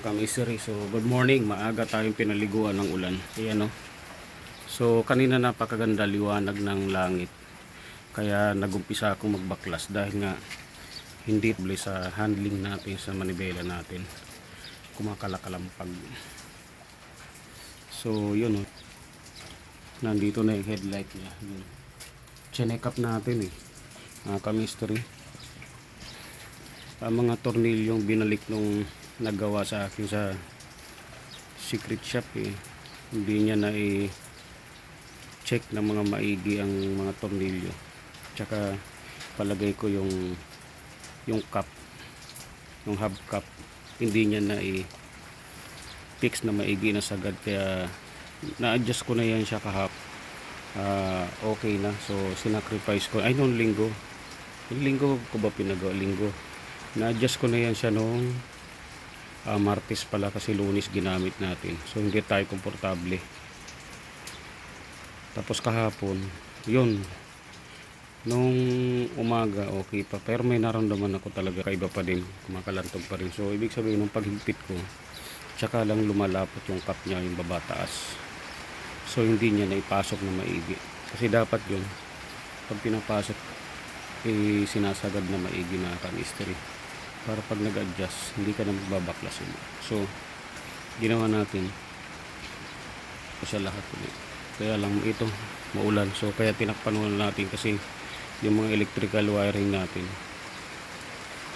mga. So, good morning. Maaga tayong pinaliguan ng ulan. Ayan, no? So, kanina napakaganda liwanag ng langit. Kaya nagumpisa akong magbaklas dahil nga hindi tuloy sa handling natin sa manibela natin. Kumakalakalampag. So, yun, no? Nandito na yung headlight niya. Yun. Chinek up natin, eh. Mga kamiseri ang mga tornilyong binalik nung nagawa sa akin sa secret shop eh. Hindi niya na i check ng mga maigi ang mga tornilyo. Tsaka palagay ko yung yung cup yung hub cup hindi niya na i fix na maigi na sagad. Kaya na-adjust ko na yan siya kahap. Ah, okay na. So sinacrifice ko. Ay noong linggo. Linggo ko ba pinagawa? Linggo. Na-adjust ko na yan siya noong ah, Martes pala kasi lunis ginamit natin. So hindi tayo komportable. Tapos kahapon yun. Nung umaga okay pa. Pero may naramdaman ako talaga. Kaiba pa din. Kumakalantog pa rin. So ibig sabihin nung paghigpit ko tsaka lang lumalapot yung cup niya yung babataas. So hindi niya naipasok na maigi. Kasi dapat yun pag pinapasok eh, sinasagad na maigi na kanistry para pag nag-adjust hindi ka na magbabaklas ulit. So ginawa natin sa lahat ulit. Kaya lang ito maulan. So kaya tinakpan natin kasi yung mga electrical wiring natin.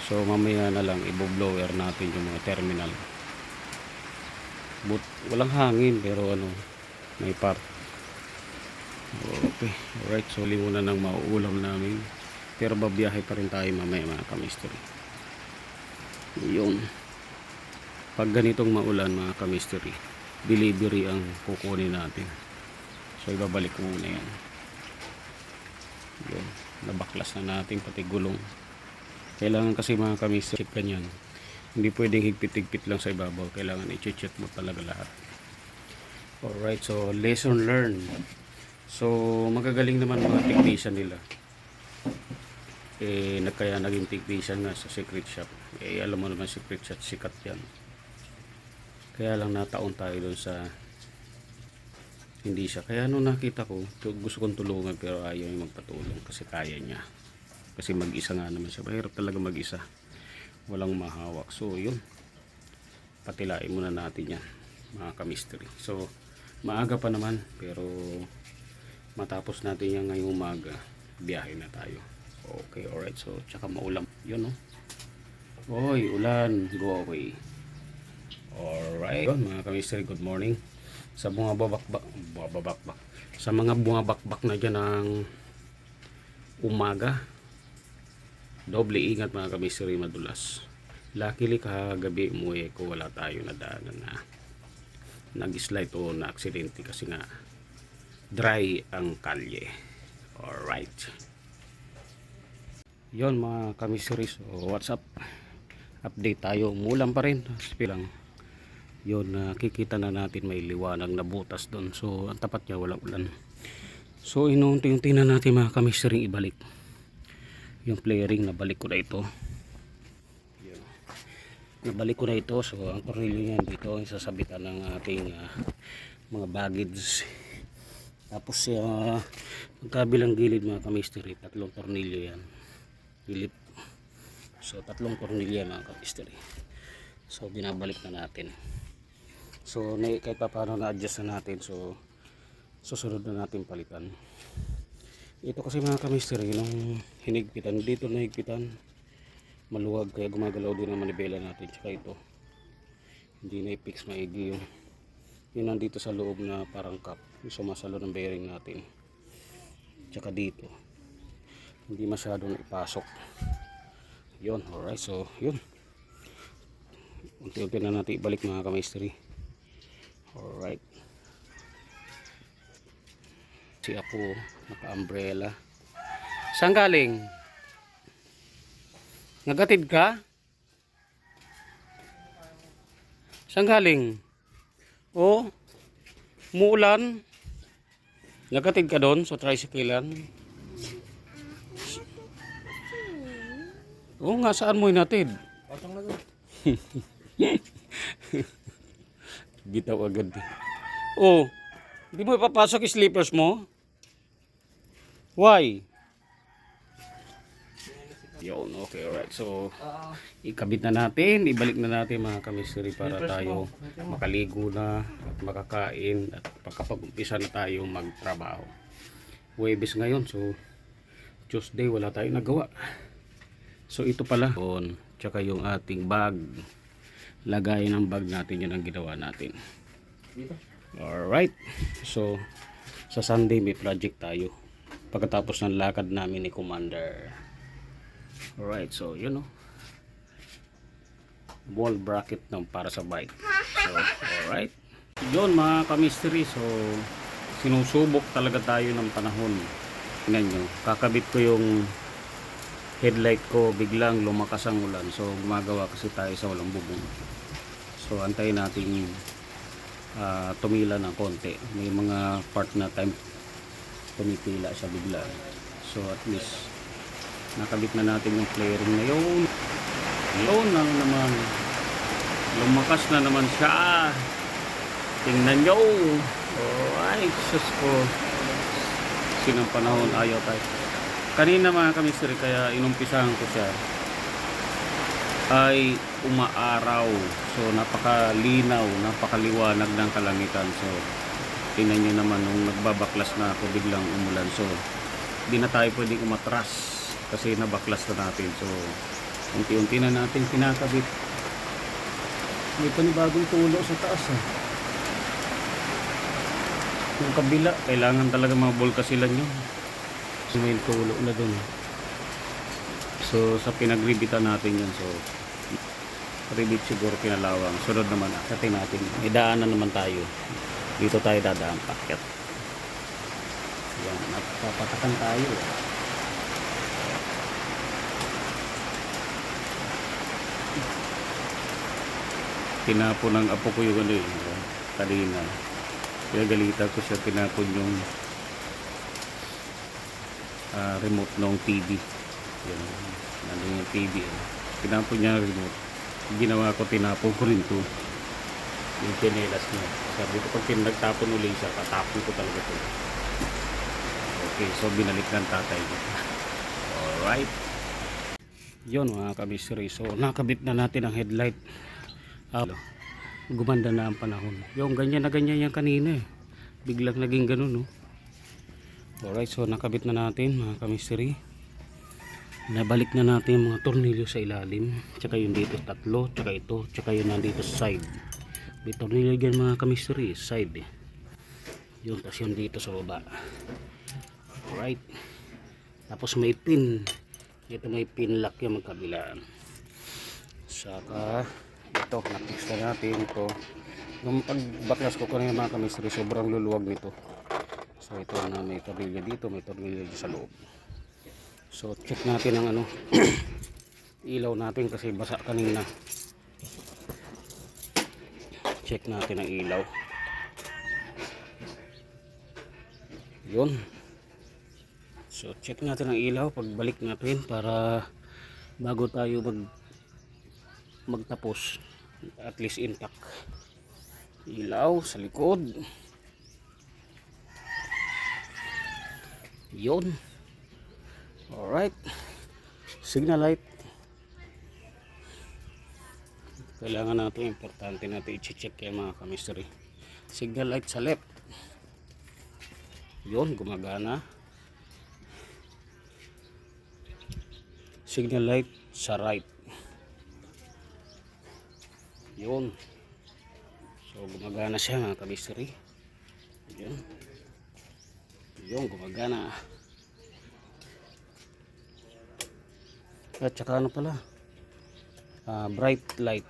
So mamaya na lang i-blower natin yung mga terminal. But walang hangin pero ano may part. Okay alright. So huli muna ng mauulam namin. Pero babiyahe pa rin tayo mamaya mga kamistry yun pag ganitong maulan mga kamistry delivery ang kukunin natin. So ibabalik ko muna yan. Yun nabaklas na natin pati gulong. Kailangan kasi mga kamistry check ganyan hindi pwedeng higpit-higpit lang sa ibabaw. Kailangan i-check mo talaga lahat. Alright so lesson learned. So magagaling naman mga technician nila eh nagkaya naging technician nga sa secret shop. Eh alam mo naman secret shop sikat yan. Kaya lang nataon tayo doon sa hindi siya. Kaya nung nakita ko gusto kong tulungan pero ayaw niya magpatulong kasi kaya niya. Kasi mag-isa nga naman siya. Mahirap talaga mag-isa. Walang mahawak. So yun. Patilain muna natin yan mga kamistry so maaga pa naman pero matapos natin yan ngayong umaga biyahe na tayo okay alright. So tsaka maulam. Yun no? Oy ulan. Go away. Alright. Yun mga kamistry good morning. Sa mga babakbak babakbak sa mga bumabakbak na dyan ng umaga doble ingat mga kamistry madulas. Luckily kagabi umuwi ko wala tayo na daanan na nag-slide o na aksidente kasi nga dry ang kalye. Alright yon mga kamiseries o what's up update tayo. Umulan pa rin. Bilang yon nakikita na natin may liwanag na butas doon. So ang tapat niya walang ulan. So inuunti-unti na natin mga kamisering ibalik. Yung flaring nabalik ko na ito. Yun. nabalik ko na ito. So ang tornilyo niyan dito ang sasabitan ng ating ah, mga baggage. Tapos uh, magkabilang gilid mga kamisteri tatlong tornilyo yan gilid so tatlong yan mga kamisteri so binabalik na natin. So na, kahit pa paano na-adjust na natin. So susunod na natin palitan. Ito kasi mga kamisteri nung hinigpitan dito na higpitan maluwag kaya gumagalaw din ang manibela natin. Tsaka ito hindi na i-fix maigi yung yun nandito sa loob na parang cup. Yung sumasalo ng bearing natin. Tsaka dito hindi masyadong ipasok. Yun alright. So yun. Unti-unti na natin ibalik mga kamisteri alright. Si Apo naka-umbrella. Saan galing? nagatid ka? saan galing? oh muulan? Nagatid ka doon sa tricyclean oo nga saan mo inatid? Patong na doon. Bitaw agad. Oh, hindi mo ipapasok yung slippers mo? Why? Yun, okay, alright. So, ikabit na natin, ibalik na natin mga kamisiri para tayo makaligo na at makakain at makapag-umpisa na tayo magtrabaho. Huwebes ngayon, so Tuesday wala tayong nagawa. So ito pala, on, tsaka yung ating bag. Lagay ng bag natin yun ang ginawa natin. Alright. So, sa Sunday may project tayo. Pagkatapos ng lakad namin ni Commander. Alright, so yun o. Wall bracket ng para sa bike. So, alright. Yun mga kamisteri. So, sinusubok talaga tayo ng panahon. Tingnan nyo. Kakabit ko yung headlight ko. Biglang lumakas ang ulan. So, gumagawa kasi tayo sa walang bubong. So, antayin natin ah, tumila ng konti. May mga part na time tumipila siya bigla. So, at least nakabit na natin yung flaring na yun. Yun lang naman. Lumakas na naman siya. Tingnan nyo. Alright, sus ko. Sinang panahon ayaw tayo. Kanina mga kamisiri, kaya inumpisahan ko siya ay umaaraw. So napakalinaw, napakaliwanag ng kalangitan. So tingnan nyo naman nung nagbabaklas na ako biglang umulan. So di na tayo pwedeng umatras kasi nabaklas na natin. So unti-unti na natin pinakabit. May panibagong tulo sa taas ah. Yung kabila, kailangan talaga mga bulkasilan yun. May tulo na dun. So sa pinagribitan natin yan. So ribit siguro pinalawang. Sunod naman akatin natin. May daanan naman tayo. Dito tayo dadaan paket. Yan, napapatakan tayo. Tinapon ng apo ko yung ano yun. Kanina. Pinagalitan ko siya tinapon yung ah, remote ng TV. Yan. Nandun yung TV. eh. Niya remote. Ginawa ko, tinapon ko rin to. Yung chinelas niya. Sabi ko, pag nagtapon uli siya, tatapon ko talaga to. Okay, so binalik ng tatay ko. Alright. Yun mga kabisri. So nakabit na natin ang headlight. Ah, gumanda na ang panahon. Yung ganyan na ganyan yan kanina eh. Biglang naging ganun no. Alright, so nakabit na natin mga kamisteri. Nabalik na natin yung mga tornilyo sa ilalim. Tsaka yung dito tatlo, tsaka ito, tsaka yung nandito sa side. May tornilyo dyan mga kamisteri, side eh. Yun, tapos yung dito sa baba. Alright. Tapos may pin. Ito may pin lock yung magkabilaan. Saka ito, na-fix na natin ito. Nung pagbaklas ko kanina mga kamisteri, sobrang luluwag nito. So ito na may tornilyo dito, may tornilyo dito sa loob. So check natin ang ano ilaw natin kasi basa kanina. Check natin ang ilaw. Yun. So check natin ang ilaw pagbalik natin para bago tayo mag magtapos at least intact. Ilaw sa likod. Yun. Alright. Signal light. Kailangan natin, importante natin i-check yung mga kamisteri. Signal light sa left. Yun, gumagana. Signal light sa right. Yun. So, gumagana siya mga kamisteri. Yun. Yun, gumagana. At saka ano pala? Ah, bright light.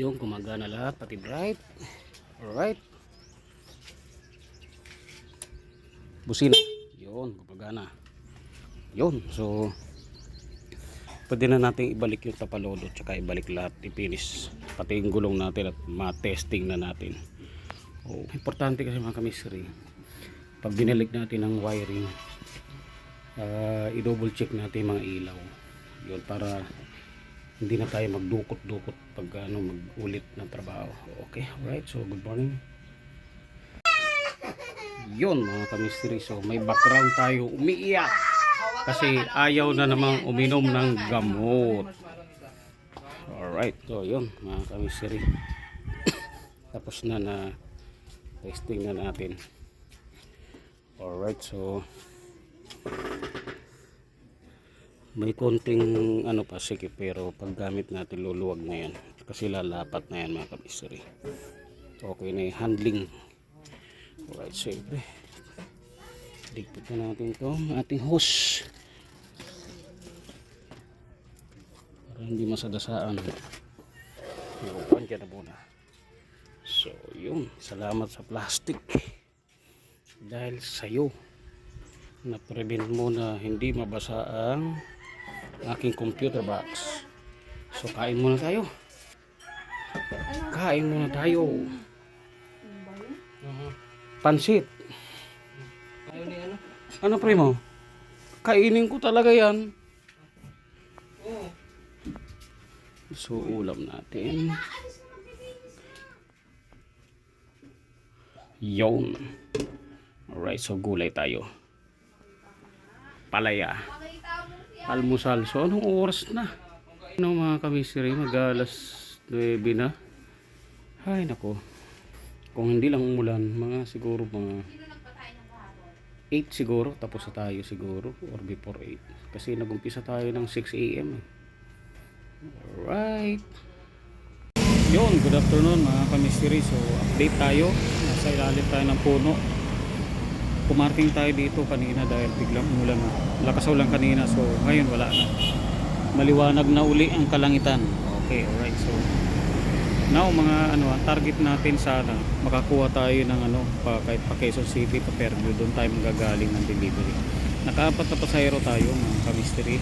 Yung gumagana lahat, pati bright. Alright. Busina. Yun, gumagana. Yun, so pwede na natin ibalik yung tapalodo tsaka ibalik lahat, i-finish. Pati yung gulong natin at ma-testing na natin. Oh, importante kasi mga kamisri pag binalik natin ang wiring uh, i-double check natin mga ilaw yun para hindi na tayo magdukot-dukot pag ano mag-ulit ng trabaho. Okay, alright. So, good morning. Yun mga kamisteri. So, may background tayo. Umiiyak. Kasi ayaw na namang uminom ng gamot. Alright. So, yun mga kamisteri. Tapos na na testing na natin. Alright. So, may konting ano pa sige pero paggamit natin luluwag na yan. Kasi lalapat na yan mga kamiseri okay na yung handling. Alright siyempre. Digpit na natin to ating hose. Para hindi masadasaan. Iupan ka na muna so yun salamat sa plastic dahil sa'yo na-prevent mo na hindi mabasa ang aking computer box. So kain muna tayo. Kain muna tayo. Pansit. Ayaw ni ano? Primo? Kainin ko talaga yan. So ulam natin. Yon. Alright, so gulay tayo. Palaya. Almusal. So anong oras na? Ano mga kamisiri? Mag alas 9 na. Ay nako. Kung hindi lang umulan, mga siguro mga 8 siguro. Tapos na tayo siguro. Or before 8. Kasi nagumpisa tayo ng 6 a.m. eh. Alright. Yun, good afternoon mga kamisteri. So, update tayo. Nasa ilalim tayo ng puno. Pumarking tayo dito kanina dahil biglang umulan na. Lakas ulan kanina. So, ngayon wala na. Maliwanag na uli ang kalangitan. Okay, alright. So, now mga ano, target natin sana makakuha tayo ng ano, pa, kahit pa Quezon City, pa Fairview. Doon tayo magagaling ng delivery. Nakaapat na pasahero tayo mga kamisteri.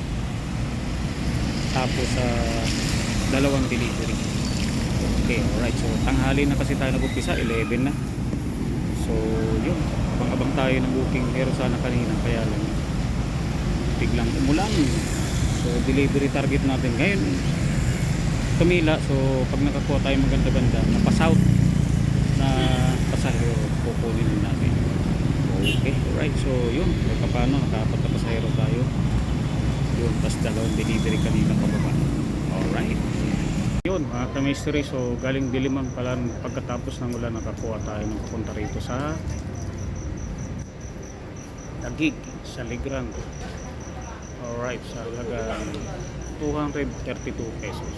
Tapos sa dalawang delivery. Okay, alright. So, tanghali na kasi tayo nag-umpisa, 11 na. So, yun. Abang-abang tayo ng booking. Pero sana kanina, kaya lang biglang umulan. So, delivery target natin ngayon. Tumila. So, pag nakakuha tayo maganda-ganda, napasouth na pasahero, kukunin natin. Okay, alright. So, yun. Pa paano, nakaapat na pasahero tayo. Yun, tapos dalawang delivery kanina pababa. Alright. Yun, mga ka-mystery. So, galing Diliman pala pagkatapos ng ulan, nakakuha tayo ng papunta rito sa Tagig, sa Ligrang. Alright, sa halagang 232 pesos.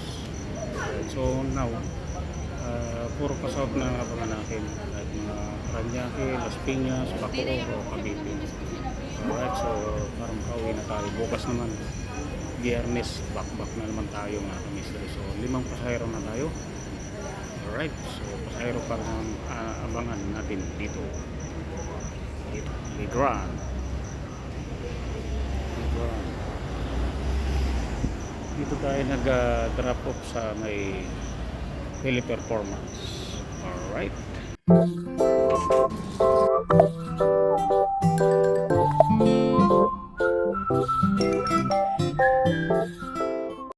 So now, uh, puro pasok na abangan natin. Like mga Paranaque, Las Piñas, Bacoor, o Cavite. Alright, so parang pauwi na tayo. Bukas naman, Biyernes, back-back na naman tayo mga kamisri. So, limang pasahero na tayo. Alright, so pasahero para uh, abangan natin dito. Dito, Ligran. Ligran. Dito tayo nag-drop off sa may Philly Performance. Alright.